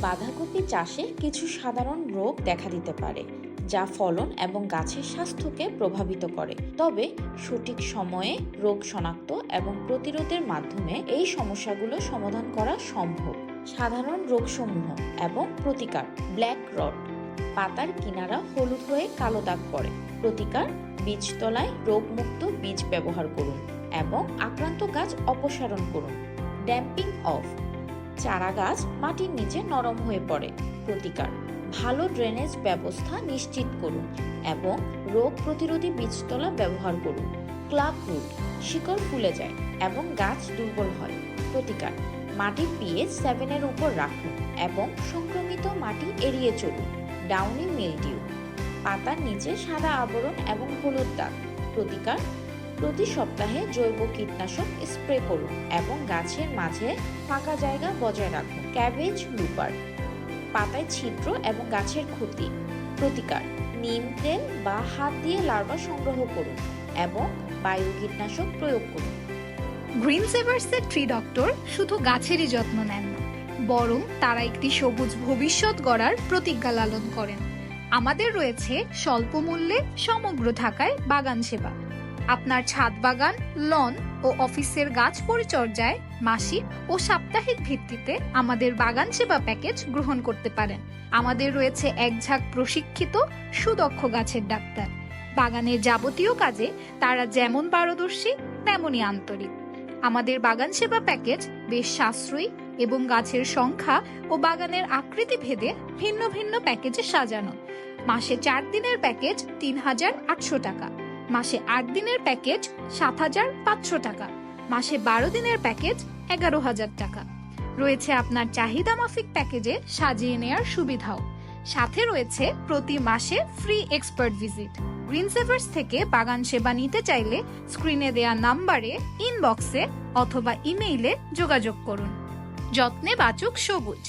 বাঁধাকপি চাষে কিছু সাধারণ রোগ দেখা দিতে পারে, যা ফলন এবং গাছের স্বাস্থ্যকে প্রভাবিত করে। তবে সঠিক সময়ে রোগ শনাক্ত এবং প্রতিরোধের মাধ্যমে এই সমস্যাগুলো সমাধান করা সম্ভব। সাধারণ রোগসমূহ এবং প্রতিকার, ব্ল্যাক রড, পাতার কিনারা হলুদ হয়ে কালো দাগ পড়ে। প্রতিকার, বীজতলায় রোগমুক্ত বীজ ব্যবহার করুন এবং আক্রান্ত গাছ অপসারণ করুন। ড্যাম্পিং অফ চারা গাছ মাটির নিচে নরম হয়ে পড়ে। প্রতিকার, ভালো ড্রেনেজ ব্যবস্থা নিশ্চিত করুন এবং রোগ প্রতিরোধী বীজতলা ব্যবহার করুন। ক্লাব রুট, শিকড় ফুলে যায় এবং গাছ দুর্বল হয়। প্রতিকার, মাটির পিএইচ সেভেনের উপর রাখুন এবং সংক্রমিত মাটি এড়িয়ে চলুন। ডাউনি মিলডিউ পাতার নিচে সাদা আবরণ এবং হলুদ দাগ। প্রতিকার প্রতি সপ্তাহে জৈব কীটনাশক স্প্রে করুন এবং গাছের মাঝে ফাঁকা জায়গা বজায় রাখুন। ক্যাবেজ লুপার পাতায় ছিদ্র এবং গাছের ক্ষতি, প্রতিকার, নিম তেল বা হাত দিয়ে লার্ভা সংগ্রহ করুন এবং বায়ু কীটনাশক প্রয়োগ করুন। গ্রিন সেভার্সের ট্রি ডক্টর শুধু গাছেরই যত্ন নেন না, বরং তারা একটি সবুজ ভবিষ্যৎ গড়ার প্রতিজ্ঞা লালন করেন। আমাদের রয়েছে স্বল্প মূল্যে সমগ্র ঢাকায় বাগান সেবা। আপনার ছাদ বাগান, লন ও অফিসের গাছ পরিচর্যায় মাসিক ও সাপ্তাহিক ভিত্তিতে আমাদের বাগান সেবা প্যাকেজ গ্রহণ করতে পারেন। আমাদের রয়েছে এক ঝাঁক প্রশিক্ষিত, সুদক্ষ গাছের ডাক্তার। বাগানের যাবতীয় কাজে তারা যেমন পারদর্শী, তেমনই আন্তরিক। আমাদের বাগান সেবা প্যাকেজ বেশ সাশ্রয়ী এবং গাছের সংখ্যা ও বাগানের আকৃতি ভেদে ভিন্ন ভিন্ন প্যাকেজে সাজানো। মাসে চার দিনের প্যাকেজ তিন হাজার আটশো টাকা। মাসে আট দিনের প্যাকেজ সাত হাজার পাঁচশো টাকা। মাসে বারো দিনের প্যাকেজ এগারো হাজার টাকা। রয়েছে আপনার চাহিদা মাফিক প্যাকেজে সাজিয়ে নেয়ার সুবিধাও। সাথে রয়েছে প্রতি মাসে free expert visit Green Savers থেকে বাগান সেবা নিতে চাইলে স্ক্রিনে দেয়া নাম্বারে ইনবক্সে অথবা ইমেইলে যোগাযোগ করুন। যত্নে বাচক সবুজ।